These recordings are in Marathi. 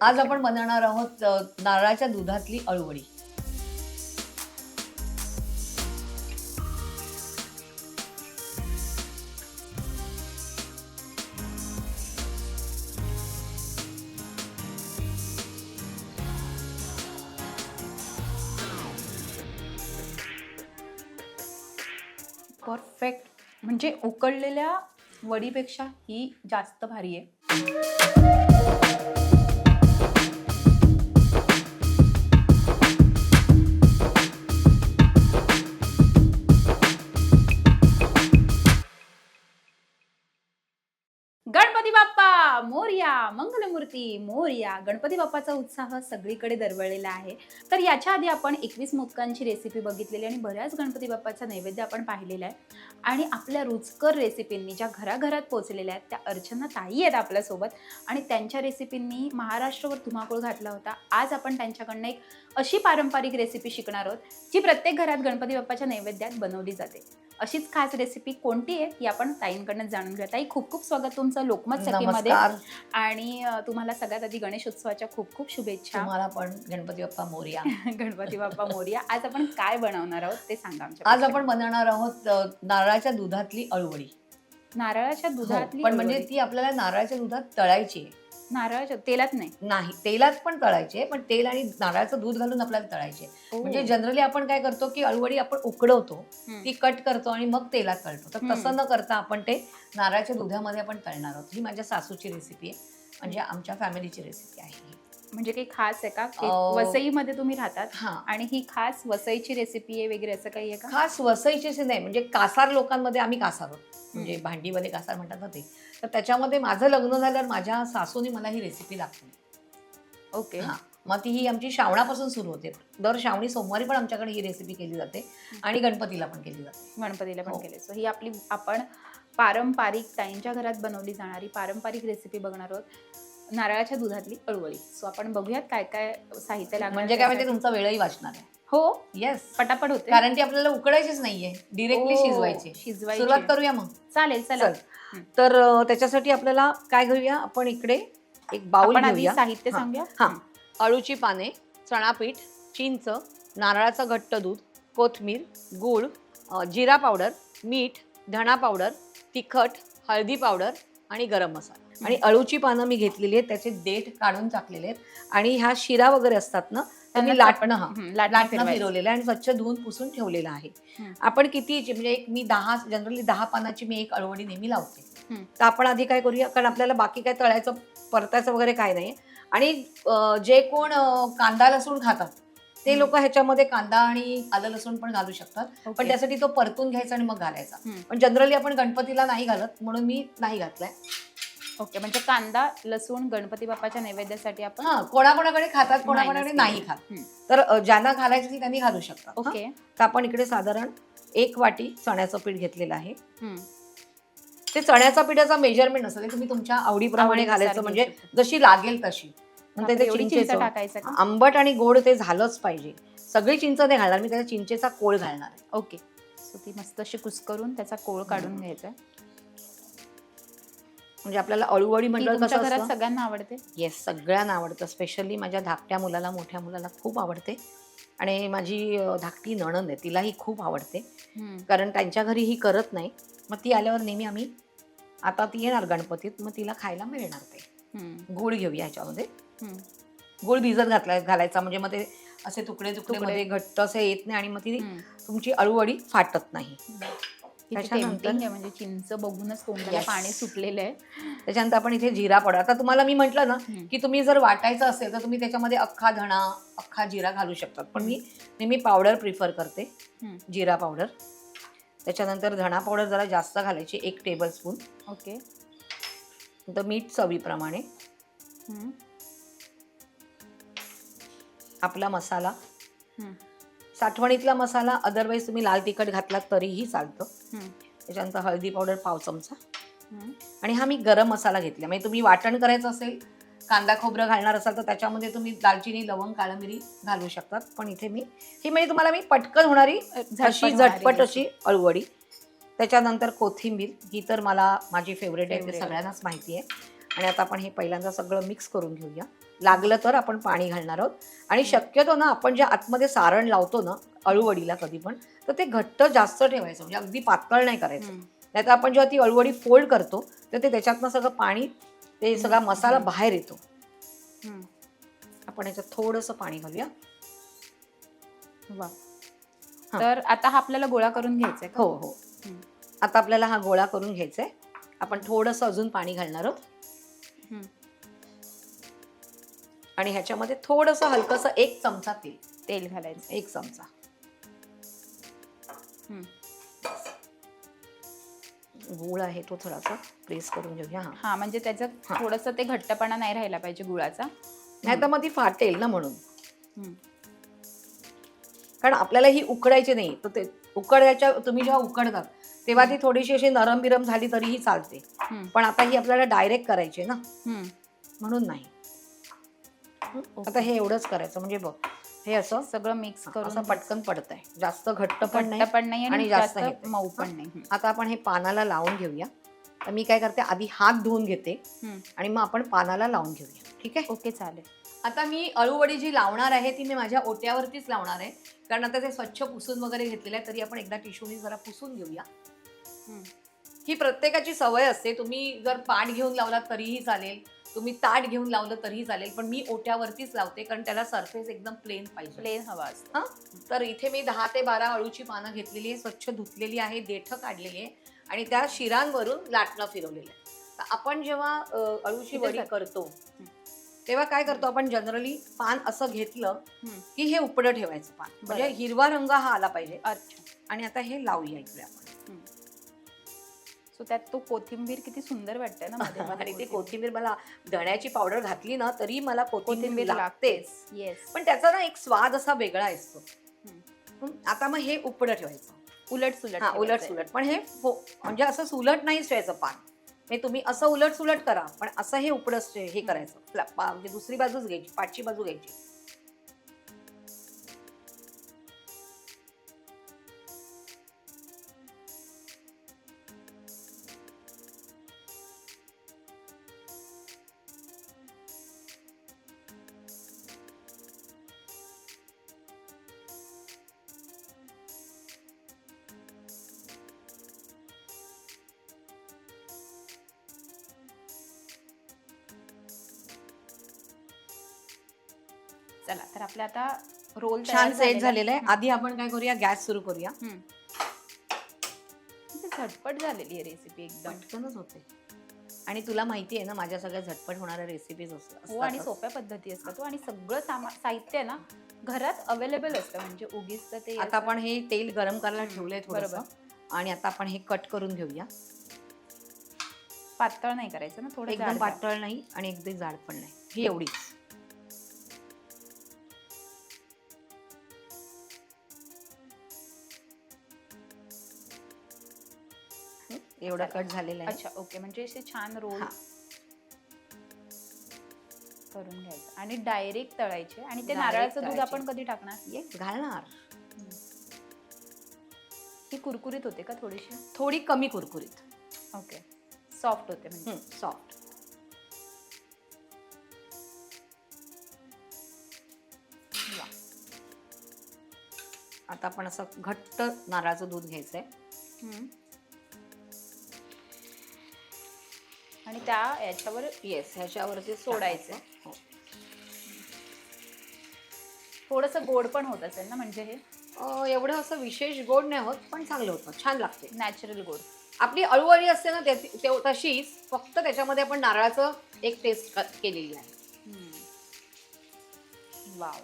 आज आपण बनवणार आहोत नारळाच्या दुधातली अळवडी परफेक्ट म्हणजे उकळलेल्या वडीपेक्षा ही जास्त भारी आहे. मंगलमूर्ती मोर्या गणपती बाप्पाचा उत्साह सगळीकडे दरवळलेला आहे. तर याच्या आधी आपण एकवीस मोदकांची रेसिपी बघितलेली आणि बऱ्याच गणपती बाप्पाचा नैवेद्य आपण पाहिलेला आहे. आणि आपल्या रुचकर रेसिपींनी ज्या घराघरात पोहोचलेल्या आहेत त्या अर्चना ताई आहेत आपल्यासोबत. आणि त्यांच्या रेसिपींनी महाराष्ट्रावर धुमाकूळ घातला होता. आज आपण त्यांच्याकडनं एक अशी पारंपरिक रेसिपी शिकणार आहोत जी प्रत्येक घरात गणपती बाप्पाच्या नैवेद्यात बनवली जाते. अशीच खास रेसिपी कोणती आहे ही आपण ताईंकडनं जाणून घेऊया. ताई खूप खूप स्वागत तुमचं लोकमत सखीमध्ये. आणि तुम्हाला सगळ्यात आधी गणेश उत्सवाच्या खूप खूप शुभेच्छा. तुम्हाला पण गणपती बाप्पा मोर्या. गणपती बाप्पा मोर्या. आज आपण काय बनवणार आहोत ते सांगा आमच्या आज आपण बनवणार आहोत नारळाच्या दुधातली अळूवडी नारळाच्या हो, दुधातली पण म्हणजे. ती आपल्याला नारळाच्या दुधात तळायची आहे. नारळाच्या तेलात नाही नाही तेलात पण तळायची पण तेल आणि नारळाचं दूध घालून आपल्याला तळायचे म्हणजे जनरली आपण काय करतो की अळूवडी आपण उकडवतो हम्म. ती कट करतो आणि मग तेलात तळतो तर. तसं न करता आपण ते नारळाच्या दुधामध्ये आपण तळणार आहोत ही माझ्या सासूची रेसिपी आहे म्हणजे आमच्या फॅमिलीची रेसिपी आहे. म्हणजे काही खास आहे का? वसईमध्ये तुम्ही राहतात आणि ही खास वसईची रेसिपी आहे वगैरे असं काही आहे का? खास वसईचेच नाही म्हणजे कासार लोकांमध्ये आम्ही कासार म्हणजे भांडीवाले कासार म्हणतात ना ते. तर त्याच्यामध्ये माझं लग्न झाल्यावर माझ्या सासूने मला ही रेसिपी दाखवली. ओके. हा. मग ती ही आमची श्रावणापासून सुरू होते. दर श्रावणी सोमवारी पण आमच्याकडे ही रेसिपी केली जाते आणि गणपतीला पण केली जाते. गणपतीला पण हो. केले. सो ही आपली आपण पारंपरिक ताईंच्या घरात बनवली जाणारी पारंपरिक रेसिपी बघणार आहोत. नारळाच्या दुधातली अळवळी सो आपण बघूयात काय काय साहित्य लागणार म्हणजे काय म्हणजे. तुमचा वेळही वाचणार आहे. हो. येस पटापट होते. कारण ती आपल्याला उकडायचीच नाहीये. डिरेक्टली ओ, शिजवायची. शिजवायची. सुरुवात करूया मग. चालेल चला. चल. तर अं, त्याच्यासाठी आपल्याला काय घेऊया? आपण इकडे एक बाउल आपण आधी घेऊया. साहित्य हा. सांगूया? हा. अळूची पाने चणापीठ चिंच नारळाचं घट्ट दूध कोथमीर गूळ अ, जिरा पावडर मीठ धणा पावडर तिखट हळदी पावडर आणि गरम मसाला. आणि अळूची पानं मी घेतलेली आहेत त्याचे देठ काढून टाकलेले आहेत आणि ह्या शिरा वगैरे असतात ना त्यांनी त्यांना लाटणं हा लाटणं लाटणं फिरवायचं. फिरवलेलं आहे आणि स्वच्छ धुवून पुसून ठेवलेलं आहे. आपण किती म्हणजे एक मी दहा जनरली दहा पानाची मी एक अळवडी नेहमी लावते. तर आपण आधी काय करूया कारण आपल्याला बाकी काय तळायचं परतायचं वगैरे काय नाही आणि अं, जे कोण अं, कांदा लसूण खातात ते. लोक ह्याच्यामध्ये कांदा आणि आलं लसूण पण घालू शकतात ओके. पण त्यासाठी तो परतून घ्यायचा आणि मग घालायचा. पण जनरली आपण गणपतीला नाही घालत म्हणून मी नाही घातलाय ओके म्हणजे कांदा लसूण गणपती बाप्पाच्या नैवेद्यासाठी आपण हा कोणाकोणाकडे खातात कोणाकोणाकडे नाही. खात. तर अं, ज्यांना घालायचं ती त्यांनी घालू शकतात हा? ओके तर आपण इकडे साधारण एक वाटी चण्याचं पीठ घेतलेलं आहे. ते चण्याचा पिठाचा मेजरमेंट ते तुम्ही तुमच्या आवडीप्रमाणे आवडीनुसार घालायचं घेऊ म्हणजे शकतो. जशी लागेल तशी एवढी चिंच चिंचेचं टाकायचं का आंबट आणि गोड ते झालंच पाहिजे सगळी चिंच नाही घालणार मी त्याच्या चिंचेचा कोळ घालणार आहे ओके सो ती मस्त अशी कुस्करून त्याचा कोळ काढून घ्यायचा म्हणजे आपल्याला अळूवडी ती म्हटलं तुमच्या कसं घरात असतं? सगळ्यांना आवडते? येस सगळ्यांना आवडतं. स्पेशली माझ्या धाकट्या मुलाला मोठ्या मुलाला खूप आवडते. आणि माझी अं, धाकटी नणंद आहे तिलाही खूप आवडते. कारण त्यांच्या घरी ही करत नाही. मग ती आल्यावर नेहमी आम्ही आता ती येणार गणपतीत मग तिला खायला मिळणार ते. हम्म. गुळ घेऊया ह्याच्यामध्ये. हम्म. गुळ भिजत घातला घालायचा. म्हणजे मग ते असे तुकडे तुकडे. तुकडे. मध्ये घट्ट असे येत नाही आणि मग ती हम्म. तुमची अळूवडी फाटत नाही. त्याच्यानंतर- आहे म्हणजे चिंच बघूनच तोंडाला Yes. पाणी सुटलेलं आहे त्याच्यानंतर आपण इथे जिरा पावडर आता तुम्हाला मी म्हटलं ना हम्म. की तुम्ही जर वाटायचं असेल तर तुम्ही त्याच्यामध्ये अख्खा धणा अख्खा जिरा घालू शकतात पण मी नेहमी पावडर प्रिफर करते हम्म. जिरा पावडर त्याच्यानंतर धणा पावडर जरा जास्त घालायची एक टेबल स्पून ओके नंतर मीठ चवीप्रमाणे हम्म. आपला मसाला हम्म. साठवणीतला मसाला अदरवाईज तुम्ही लाल तिखट घातलात तरीही चालतं. त्याच्यानंतर हळदी पावडर पाव चमचा. आणि हा मी गरम मसाला घेतला म्हणजे तुम्ही वाटण करायचं असेल कांदा खोबरं घालणार असाल तर त्याच्यामध्ये तुम्ही दालचिनी लवंग काळं मिरी घालू शकतात पण इथे मी ही म्हणजे तुम्हाला मी पटकन होणारी अशी झटपट. अशी अळूवडी त्याच्यानंतर कोथिंबीर ही तर मला माझी फेवरेट आहे ते. सगळ्यांनाच माहिती आहे आणि आता आपण हे पहिल्यांदा सगळं मिक्स करून घेऊया लागलं तर आपण पाणी घालणार आहोत आणि शक्यतो ना आपण जे आतमध्ये सारण लावतो ना अळूवडीला कधी पण तर ते घट्ट जास्त ठेवायचं म्हणजे अगदी पातळ नाही करायचं हम्म. नाही तर आपण जेव्हा ती अळूवडी फोल्ड करतो तर ते त्याच्यातनं सगळं पाणी ते सगळा मसाला. बाहेर येतो. आपण याच्यात थोडंसं पाणी घालूया वा. तर आता हा आपल्याला गोळा करून घ्यायचा आहे हो हो. आता आपल्याला हा गोळा करून घ्यायचा आहे आपण थोडंसं अजून पाणी घालणार आहोत. आणि ह्याच्यामध्ये थोडंसं हलकंसं एक चमचा तेल. तेल घालायचं. एक चमचा. गूळ आहे तो थोडासा. प्रेस करून घेऊया. हा. हा म्हणजे त्याचं हा. थोडस ते घट्टपणा नाही राहिला पाहिजे गुळाचा. नाही तर मग ती फाटेल ना म्हणून. हम्म. कारण आपल्याला ही उकडायची नाही. तर ते उकडायच्या तुम्ही जेव्हा उकडतात तेव्हा ती थोडीशी अशी नरम बिरम झाली तरीही चालते. हम्म. पण आता ही आपल्याला डायरेक्ट करायची आहे ना हम्म. म्हणून नाही आता हे एवढंच करायचं म्हणजे बघ हे असं सगळं मिक्स करून असं पटकन पडत आहे जास्त घट्ट पण नाही घट्ट पण नाही आणि आणि जास्त हे जास्त पण. मऊ पण नाही हम्म. आता आपण हे पानाला लावून घेऊया तर मी काय करते आधी हात धुवून घेते हम्म. आणि मग आपण पानाला लावून घेऊया ठीक आहे ओके चालेल आता मी अळूवडी जी लावणार आहे ती मी माझ्या ओट्यावरतीच लावणार आहे कारण आता ते स्वच्छ पुसून वगैरे घेतलेलं आहे तरी आपण एकदा टिशूनी जरा पुसून घेऊया हम्म. ही प्रत्येकाची सवय असते. तुम्ही जर पाट घेऊन लावलात तरीही चालेल. तुम्ही ताट घेऊन लावलं तरीही चालेल. पण मी ओट्यावरतीच लावते कारण त्याला सरफेस एकदम प्लेन पाहिजे. प्लेन हवा असतो. तर इथे मी दहा ते बारा अळूची पानं घेतलेली आहे स्वच्छ धुतलेली आहे देठं काढलेली आहे आणि त्या शिरांवरून लाटणं फिरवलेलं आहे. तर आपण जेव्हा अ, अळूची वडी. करतो तेव्हा काय करतो आपण? जनरली पान असं घेतलं हम्म. की हे उपडं ठेवायचं पान. म्हणजे बरं. हिरवा रंग हा आला पाहिजे. अच्छा. आणि आता हे लावूया इकडे आपण. सो त्यात तो कोथिंबीर किती सुंदर वाटतंय ना मध्ये मध्ये. आणि ती कोथिंबीर मला धण्याची पावडर घातली ना तरी मला कोथिंबीर कोथिंबीर लागतेच. येस पण त्याचा ना एक स्वाद असा वेगळा असतो. हम्म. हं, आता मग हे उपडं ठेवायचं. उलट सुलट हा उलट सुलट पण हे फो- म्हणजे असं सुलट नाही ठेवायचं पान. म्हणजे तुम्ही असं उलट सुलट करा पण असं हे उपडच हे करायचं. पा- म्हणजे दुसरी बाजूच घ्यायची पाठची बाजू घ्यायची. चला तर आपल्या आता रोल छान सेट झालेलं आहे. आधी आपण काय करूया? गॅस सुरू करूया. झटपट झालेली आहे रेसिपी एकदम. पटकनच होते. आणि तुला माहिती आहे ना माझ्या सगळ्या झटपट होणाऱ्या रेसिपीज हो आणि सोप्या पद्धती असतात हो आणि सगळं सामा साहित्य आहे ना घरात अवेलेबल असतं. म्हणजे उगीच तर ते आता आपण हे तेल गरम करायला ठेवलंय बरोबर. थोडंसं आणि आता आपण हे कट करून घेऊया. पातळ नाही करायचं ना थोडं एकदम. पातळ नाही आणि एकदम जाड पण नाही. ही एवढीच एवढं. कट झालेलं आहे. अच्छा ओके. म्हणजे असे छान रोल हा. करून घ्यायचं. आणि डायरेक्ट तळायचे. आणि ते Direct नारळाचं दूध तळायचे. आपण कधी टाकणार? ये घालणार. ही कुरकुरीत होते का थोडीशी थोडी कमी कुरकुरीत. ओके. सॉफ्ट होते म्हणजे. सॉफ्ट. वा. आता आपण असं घट्ट नारळाचं दूध घ्यायचंय. हम्म. आणि त्या याच्यावर येस ह्याच्यावरती सोडायचं. हो. थोडस गोड पण होत असेल ना म्हणजे हे? अं, एवढं असं विशेष गोड नाही होत पण चांगलं होतं. छान लागते. नॅचरल गोड. आपली अळूवडी असते ना त्या- ते- तशीच फक्त त्याच्यामध्ये आपण नारळाचं एक टेस्ट केलेली आहे. वाव.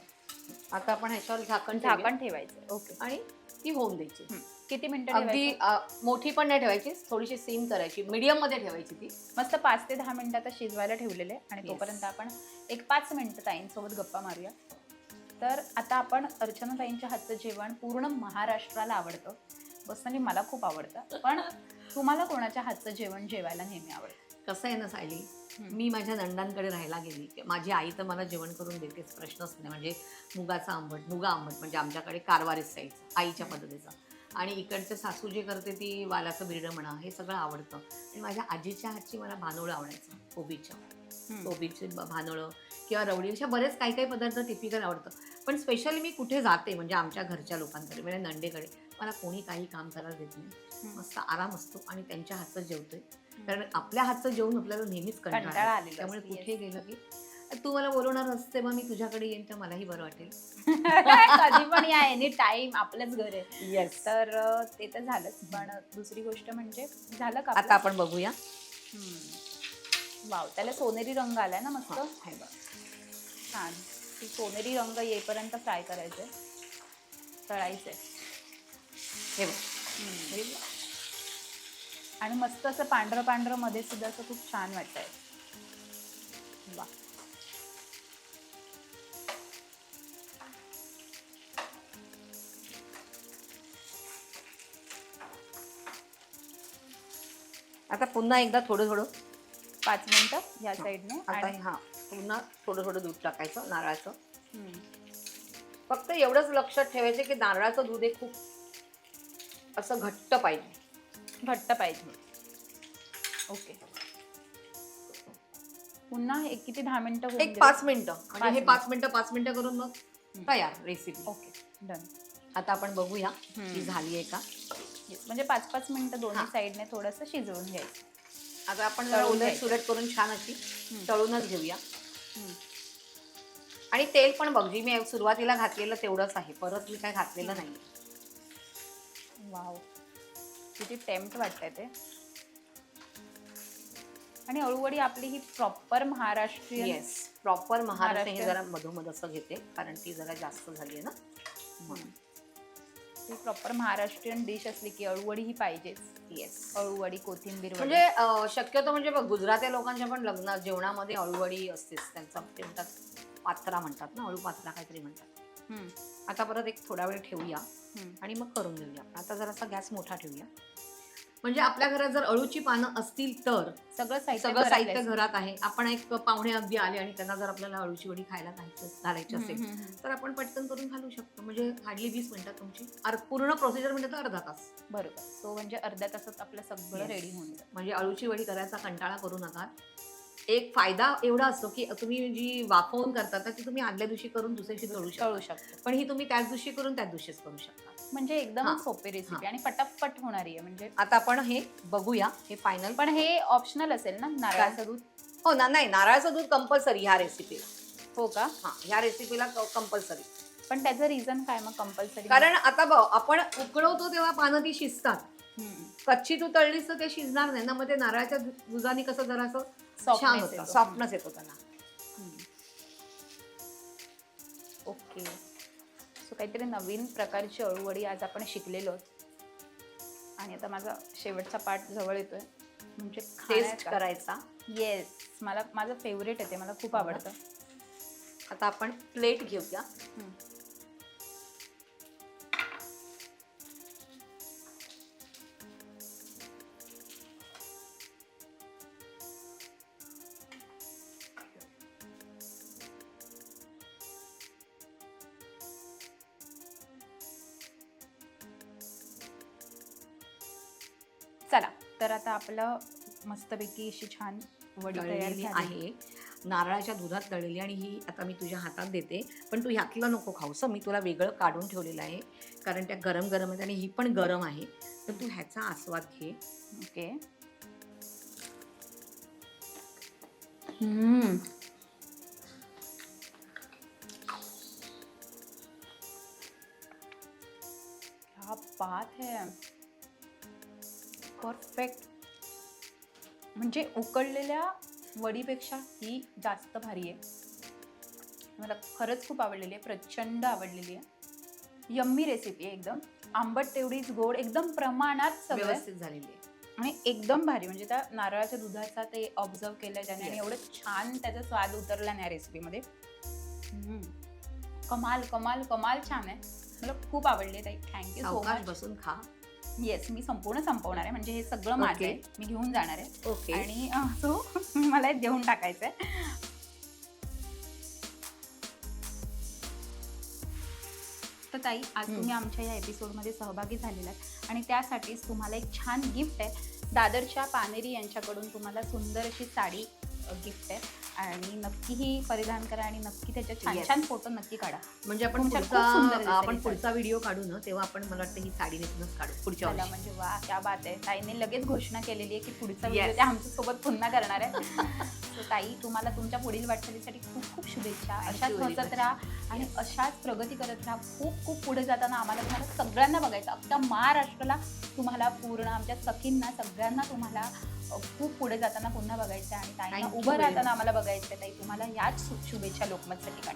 आता आपण ह्याच्यावर झाकण ठेवूया. झाकण ठेवायचं. ओके. आणि ती होऊन द्यायची. किती मिनिटं अगदी ठेवायचं? अं, मोठी पण नाही ठेवायची थोडीशी सीम करायची मीडियममध्ये ठेवायची ती. मस्त पाच ते दहा मिनिटं आता शिजवायला ठेवलेले आणि Yes. तोपर्यंत आपण एक पाच मिनिटं ताईंसोबत गप्पा मारूया. तर आता आपण अर्चना ताईंच्या हातचं जेवण पूर्ण महाराष्ट्राला आवडतं. पर्सनली मला खूप आवडतं. पण तुम्हाला कोणाच्या हातचं जेवण जेवायला नेहमी आवडतं? कसं आहे ना सायली हम्म. मी माझ्या नंदांकडे राहायला गेली. की माझी आई तर मला जेवण करून देतेच प्रश्नच नाही. म्हणजे मुगाचा आंबट मुगा आंबट म्हणजे आमच्याकडे कारवारी स्टाईलचा आईच्या पद्धतीचा. आणि इकडचं सासू जे करते ती वालाचं बिरडं म्हणा हे सगळं आवडतं आणि माझ्या आजीच्या हातची मला भानोळं आवडायचं कोबीच्या. कोबीचे भानोळं किंवा रवडी अशा बरेच काही काही पदार्थ टिपिकल आवडतं पण स्पेशली मी कुठे जाते म्हणजे आमच्या घरच्या लोकांकडे म्हणजे नंडेकडे मला कोणी काही काम करायला देत नाही. मस्त आराम असतो आणि त्यांच्या हातचं जेवतोय कारण आपल्या हातचं जेवण आपल्याला नेहमीच कंटाळा. त्यामुळे कुठे. गेलं की तू मला बोलवणार असते मग मी तुझ्याकडे येईन तर मलाही बरं वाटेल. कधी पण या एनी टाइम आपलंच घर. आहे येस तर अं, ते तर झालंच. पण दुसरी गोष्ट म्हणजे झालं का आता आपण बघूया. वाव त्याला सोनेरी रंग आलाय ना मस्त? हा, हे बघ. छान. ती सोनेरी रंग येईपर्यंत फ्राय करायचंय तळायचंय हे बघ. हम्म. हे बघ. आणि मस्त असं पांढरं पांढरं मध्ये सुद्धा असं खूप छान वाटतंय. वा आता पुन्हा एकदा थोडं थोडं पाच मिनिटं ह्या साईडने आता आणि हा. पुन्हा थोडं थोडं दूध टाकायचं नारळाचं. हम्म. फक्त एवढंच लक्षात ठेवायचं की नारळाचं दूध हे खूप असं घट्ट पाहिजे. घट्ट पाहिजे. ओके. पुन्हा एक किती दहा मिनिटं होऊन एक देऊ? पाच मिनिटं. म्हणजे हे. पाच मिनिटं पाच मिनिटं करून मग. तयार रेसिपी ओके. डन. आता आपण बघूया की झाली आहे का? म्हणजे पाच पाच मिनिटं दोन्ही. साईडने थोडंसं शिजवून घ्यायचं आता आपण जरा तळून उलट घ्यायचं. सुलट करून छान अशी. तळूनच घेऊया हम्म. आणि तेल पण बघ जी मी सुरुवातीला घातलेलं तेवढंच आहे परत मी काय घातलेलं नाही वाव किती टेम्प्ट वाटतंय ते आणि अळूवडी आपली ही proper Maharashtrian yes proper Maharashtra हे महाराष्ट्र. जरा मधोमध असं घेते कारण ती जरा जास्त झाली आहे ना म्हणून ही प्रॉपर महाराष्ट्रीयन डिश असली की अळूवडी ही पाहिजेच. येस अळूवडी कोथिंबीर. म्हणजे अं, शक्यतो म्हणजे बघ गुजराती लोकांच्या पण लग्न जेवणामध्ये अळूवडी असतेच. त्यांचा ते म्हणतात पात्रा म्हणतात ना अळू पात्रा काहीतरी म्हणतात. हम्म, आता परत एक थोडा वेळ ठेवूया हम्म. आणि मग करून घेऊया. आता जरासा गॅस मोठा ठेवूया. म्हणजे आपल्या घरात जर अळूची पानं असतील तर सगळं साहित्य सगळं साहित्य. घरात आहे. आपण एक पाहुणे अगदी आले आणि त्यांना जर आपल्याला अळूची वडी खायला घालायची असेल. तर आपण पटकन करून घालू शकतो. म्हणजे हार्डली वीस मिनिटात तुमची पूर्ण प्रोसिजर म्हणजे तर अर्धा तास. बरोबर. सो म्हणजे अर्ध्या तासात आपलं सगळं. रेडी होऊन म्हणजे अळूची वडी करायचा कंटाळा करू नका. एक फायदा एवढा असतो की तुम्ही जी वाफवून करता ती तुम्ही आदल्या दिवशी करून दुसऱ्या दिवशी तळू शकतो. पण ही तुम्ही त्याच दिवशी करून त्याच दिवशीच करू शकता. म्हणजे एकदम. सोपी रेसिपी. आणि पटापट होणारी आहे. म्हणजे आता आपण हे बघूया हे फायनल पण हे ऑप्शनल असेल ना नारळाचं दूध? हो ना नाही नारळाचं दूध कंपल्सरी ह्या रेसिपीला हो का? हा ह्या रेसिपीला कंपल्सरी पण त्याचं रिझन काय मग कंपल्सरी कारण आता बघ आपण उकळवतो तेव्हा पानं ती शिजतात. कच्ची तू तळलीस तर ते शिजणार नाही ना मग ते नारळाच्या दुधाने कसं जरासं छान होतं. सॉफ्टनेस येतो त्याला ओके. सो काहीतरी नवीन प्रकारची अळूवडी आज आपण शिकलेलो आहोत. आणि आता माझा शेवटचा पार्ट जवळ येतोय. म्हणजे टेस्ट करायचा. येस मला माझं फेवरेट आहे ते. मला खूप हो? आवडतं. आता आपण प्लेट घेऊया. तर आता आपलं मस्तपैकी अशी छान वडी तयार तळलेली झाली. आहे. नारळाच्या दुधात तळलेली आणि ही आता मी तुझ्या हातात देते. पण तू ह्यातलं नको खाऊस मी तुला वेगळं काढून ठेवलेलं आहे. कारण त्या गरम गरम आहेत आणि ही पण गरम आहे. तर तू ह्याचा आस्वाद घे. ओके. हम्म. क्या बात है. परफेक्ट म्हणजे उकळलेल्या वडीपेक्षा ही जास्त भारी आहे. मला खरंच खूप आवडलेली आहे प्रचंड आवडलेली आहे. यम्मी रेसिपी आहे एकदम. आंबट तेवढीच गोड एकदम प्रमाणात व्यवस्थित झालेली आहे. आणि एकदम भारी म्हणजे त्या नारळाच्या दुधाचा ते ऑब्झर्व केलं त्याने आणि. एवढं छान त्याचा स्वाद उतरला नाही रेसिपीमध्ये कमाल कमाल कमाल छान आहे. मला खूप आवडले ताई. थँक्यू सो मच बसून खा. येस मी संपूर्ण संपवणार आहे. म्हणजे हे सगळं माझं. आहे. मी घेऊन जाणार आहे. ओके आणि सो मला देऊन टाकायचं आहे तर ताई आज. तुम्ही आमच्या या एपिसोडमध्ये सहभागी झालेला आणि त्यासाठीच तुम्हाला एक छान गिफ्ट आहे. दादरच्या पानेरी यांच्याकडून तुम्हाला सुंदर अशी साडी गिफ्ट आहे आणि नक्की ही परिधान करा आणि नक्की त्याचे छान Yes. छान फोटो नक्की काढा. म्हणजे आपण तुमच्यात खूप सुंदर पुढचा आपण ही पुढचा व्हिडिओ काढू ना तेव्हा आपण मला वाटतं ही साडी नेसूनच काढू पुढच्या वर्षी. म्हणजे वा क्या बात आहे. ताईने लगेच घोषणा केलेली आहे की पुढचा Yes. व्हिडिओ त्या आमच्यासोबत पुन्हा करणार आहे. So, ताई तुम्हाला तुमच्या पुढील वाटचालीसाठी खूप खूप शुभेच्छा. अशाच very हसत much. राहा आणि अशाच प्रगती करत राहा. खूप खूप पुढे जाताना आम्हाला तुम्हाला सगळ्यांना बघायचं. अख्ख्या महाराष्ट्राला तुम्हाला पूर्ण आमच्या सखींना सगळ्यांना तुम्हाला खूप पुढे जाताना पुन्हा बघायचं आहे. आणि ताईंना Thank you उभं very राहताना आम्हाला बघायचं आहे. ताई तुम्हाला याच शु- शुभेच्छा लोकमतसाठी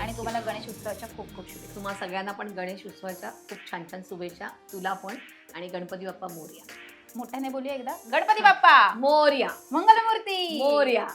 आणि तुम्हाला गणेश उत्सवाच्या खूप खूप शुभेच्छा. तुम्हा सगळ्यांना पण गणेश उत्सवाच्या खूप छान छान शुभेच्छा. तुला पण आणि गणपती बाप्पा मोर्या. मोठ्याने बोलूया एकदा? गणपती बाप्पा! मोर्या. मंगलमूर्ती! मोर्या.